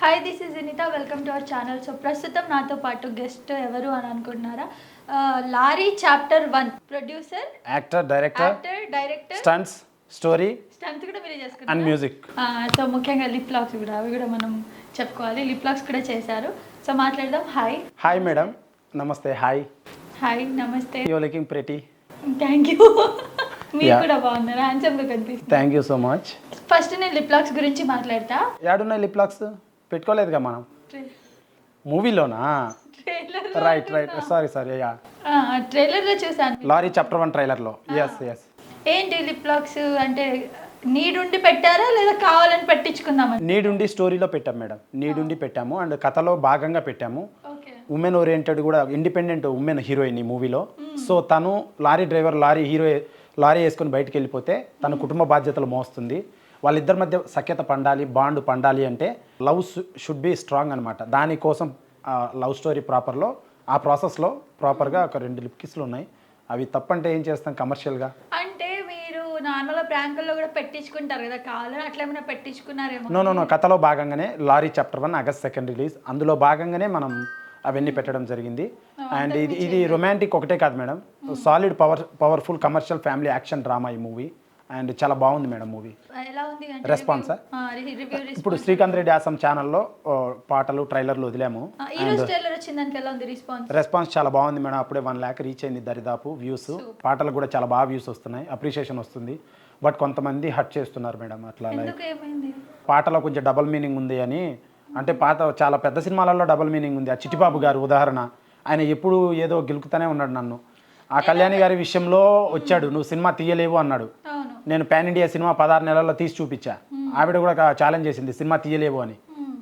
Hi this is Vinitha welcome to our channel so ప్రస్తుతం నాతో పాటు గెస్ట్ ఎవరు అని అనుకుంటున్నారా? Lorry chapter one producer actor director actor director stunts story stunt కూడా మీరే అండ్ చేసుకున్నారు మ్యూజిక్ సో ముఖ్యంగా లిప్ లాక్స్ కూడా. అవి కూడా మనం చెప్పుకోవాలి. లిప్ లాక్స్ కూడా చేశారు. సో మాట్లాడదాం. హాయ్ హాయ్ మేడం నమస్తే హాయ్ హాయ్ నమస్తే you looking pretty thank you మీరు. కూడా బాగున్నారు. హ్యాండ్సమ్గా కనిపిస్తుంది. Thank you so much first నేను లిప్ లాక్స్ గురించి మాట్లాడతా. యాడున్నాయి లిప్ లాక్స్ పెట్టుకోలేదుగా మనం. మూవీలోనా? Trailer right right sorry sorry ya ట్రైలర్లో చూసాను లారీ చాప్టర్ వన్ ట్రైలర్లో ఎస్ ఎస్ ఏంటి లిప్ లాక్స్ అంటే నీడుండి పెట్టారా లేదా కావాలని పెట్టించుకుందామని? నీడుండి స్టోరీలో పెట్టాం మేడం. నీడుండి పెట్టాము. అండ్ కథలో భాగంగా పెట్టాము. ఉమెన్ ఓరియంటెడ్ కూడా ఇండిపెండెంట్ ఉమెన్ హీరోయిన్ ఈ మూవీలో. సో తను lorry driver lorry hero lorry వేసుకొని బయటికి వెళ్ళిపోతే తన కుటుంబ బాధ్యతలు మోస్తుంది. వాళ్ళిద్దరి మధ్య సఖ్యత పండాలి బాండ్ పండాలి అంటే లవ్ షుడ్ బి స్ట్రాంగ్ అనమాట దానికోసం లవ్ స్టోరీ ప్రాపర్లో ఆ ప్రాసెస్లో ప్రాపర్గా ఒక రెండు లిప్ కిస్లు ఉన్నాయి. అవి తప్పంటే ఏం చేస్తాం కమర్షియల్గా అంటే మీరు నార్మల్గా ప్రాంకుల్లో కూడా పెట్టించుకుంటారు కదా కావాలని అట్లా ఏమైనా పెట్టించుకున్నారేమో? నో నో నో కథలో భాగంగానే lorry chapter one August second release అందులో భాగంగానే మనం అవన్నీ పెట్టడం జరిగింది. అండ్ ఇది ఇది రొమాంటిక్ ఒకటే కాదు madam. Solid power powerful commercial family action drama ఈ మూవీ అండ్ చాలా బాగుంది మేడం మూవీ? రివ్యూ? ఇప్పుడు శ్రీకాంత్ రెడ్డి ఆసం ఛానల్లో పాటలు ట్రైలర్లు వదిలాము. రెస్పాన్స్ రెస్పాన్స్ చాలా బాగుంది మేడం. అప్పుడే వన్ ల్యాక్ రీచ్ అయింది దరిదాపు వ్యూస్ పాటలు కూడా చాలా బాగా వ్యూస్ వస్తున్నాయి. అప్రిషియేషన్ వస్తుంది. బట్ కొంతమంది హట్ చేస్తున్నారు మేడం అట్లా పాటలో కొంచెం డబల్ మీనింగ్ ఉంది అని. అంటే పాత చాలా పెద్ద సినిమాలలో డబల్ మీనింగ్ ఉంది. ఆ చిట్టిబాబు గారు ఉదాహరణ. ఆయన ఎప్పుడు ఏదో గెలుకుతూనే ఉన్నాడు నన్ను. ఆ కళ్యాణి గారి విషయంలో వచ్చాడు. నువ్వు సినిమా తీయలేవు అన్నాడు. నేను పాన్ ఇండియా సినిమా పదహారు నెలల్లో తీసి చూపించా. ఆవిడ కూడా ఛాలెంజ్ చేసింది సినిమా తీయలేవు అని.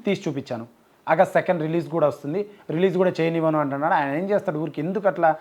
తీసి చూపించాను. ఆగస్ట్ సెకండ్ రిలీజ్ కూడా వస్తుంది. రిలీజ్ కూడా చేయనివ్వను అంటున్నాడు. ఆయన ఏం చేస్తాడు ఊరికి? ఎందుకు అట్లా